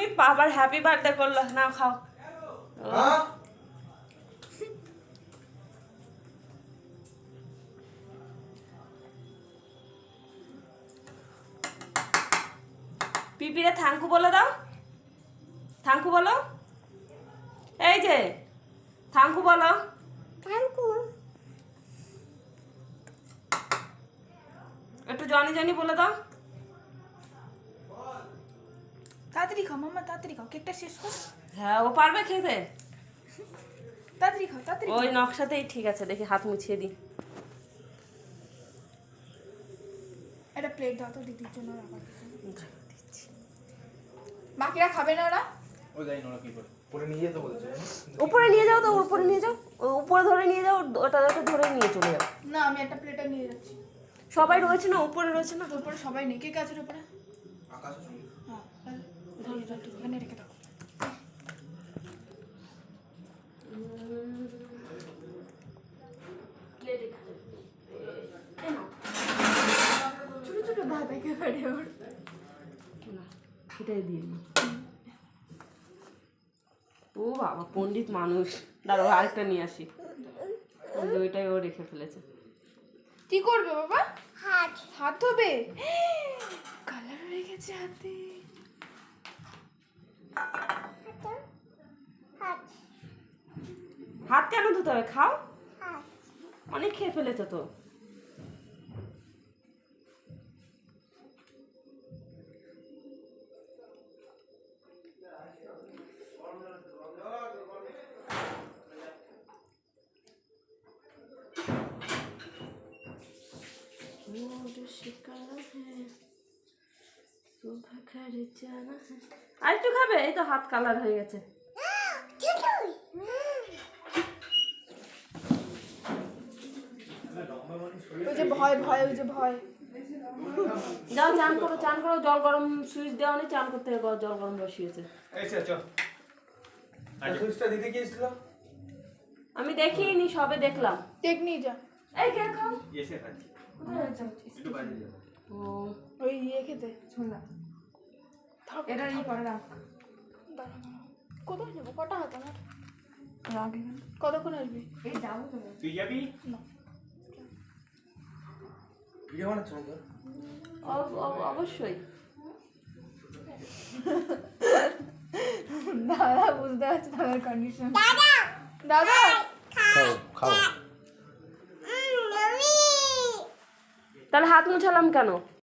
সুমিত বাবার happy birthday করল না খাও। হ্যাঁ? পিপিরে থ্যাঙ্কু বলে দাও। থ্যাঙ্কু বলো। এই যে থ্যাঙ্কু বলো। একটু জনি জনি বলে দাও। তাড়াতাড়ি খাও মাম্মা তাড়াতাড়ি খাও কেকটা শেষ কর। হ্যাঁ ও পারবে খেতে? তাড়াতাড়ি খাও তাড়াতাড়ি ওই নকশাতেই ঠিক আছে দেখি হাত মুছিয়ে দিই। একটা প্লেট দাও তো দিদির জন্য রাখার। বাকিরা খাবে না ওরা? ওই জানি না ওরা কি করে? পরে নিয়ে যেতে বলছে উপরে নিয়ে যাও তো উপরে নিয়ে যাও। ও উপরে ধরে নিয়ে যাও ওটা ওটা ধরে নিয়ে চলে যাও। না আমি একটা প্লেটে নিয়ে যাচ্ছি। সবাই রয়েছে না উপরে রয়েছে না? উপরে সবাই নেই। কে গাছের উপরে? আকাশ সঙ্গে হ্যাঁ ধরে দাও একটু, এখানে রেখে দাও ছোট ছোট দাঁত একেবারে ওর না সেটাই দিয়ে ও বাবা পণ্ডিত মানুষ। দাঁড়াও আরেকটা নিয়ে আসি। ওইটাই ও রেখে ফেলেছে। কি করবে বাবা? হাত। হাত ধোবে? কালার হয়ে গেছে হাতে। হাত কেন ধুতে হবে খাও। অনেক খেয়ে ফেলেছো তো। আর একটু খাবে? এই তো হাত কালার হয়ে গেছে। ওই যে ভয় ভয় ওই যে ভয়। যাও চান করো চান করো জল গরম সুইচ দেওয়া নেই চান করতে জল গরম বসিয়েছে এই সে চল। আর সুইচটা দিতে গিয়েছিল? আমি দেখিনি সবে দেখলাম। নিয়ে যা। এই কে খাও ওই ইয়ে খেতে। শোনা থাক। এটা ই করে রাখ। কোথায় যাব? কটা হাত আমার? রাখ কতক্ষণ আসবি? এই যাব তুই যাবি? না। ভিডিও বানাচ্ছ না অব- অব- অবশ্যই। দাদা বুঝতে পারছি দাদার কন্ডিশন দাদা! খাও খাও তাহলে হাত মুছালাম কেন?